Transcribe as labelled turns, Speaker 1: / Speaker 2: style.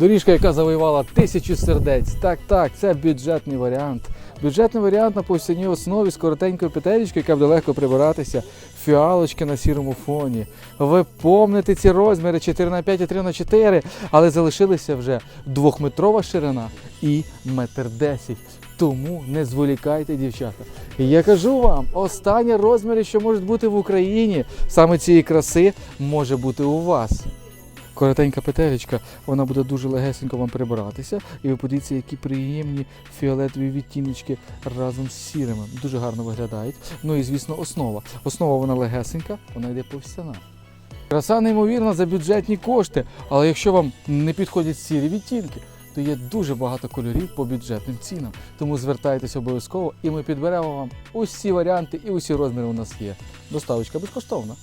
Speaker 1: Доріжка, яка завоювала тисячу сердець. Так, так, це бюджетний варіант. Бюджетний варіант на повсякденній основі з коротенькою петелечкою, яка буде легко прибиратися. Фіалочки на сірому фоні. Ви помните ці розміри 4 на 5 і 3 на 4, але залишилися вже двохметрова ширина і метр десять. Тому не зволікайте, дівчата. Я кажу вам, останні розміри, що можуть бути в Україні, саме цієї краси може бути у вас. Коротенька петелечка, вона буде дуже легесенько вам прибиратися. І ви подивіться, які приємні фіолетові відтіночки разом з сірими. Дуже гарно виглядають. Ну і звісно, основа. Основа вона легесенька, вона йде повсяна. Краса неймовірна за бюджетні кошти, але якщо вам не підходять сірі відтінки, то є дуже багато кольорів по бюджетним цінам. Тому звертайтеся обов'язково і ми підберемо вам усі варіанти і усі розміри у нас є. Доставочка безкоштовна.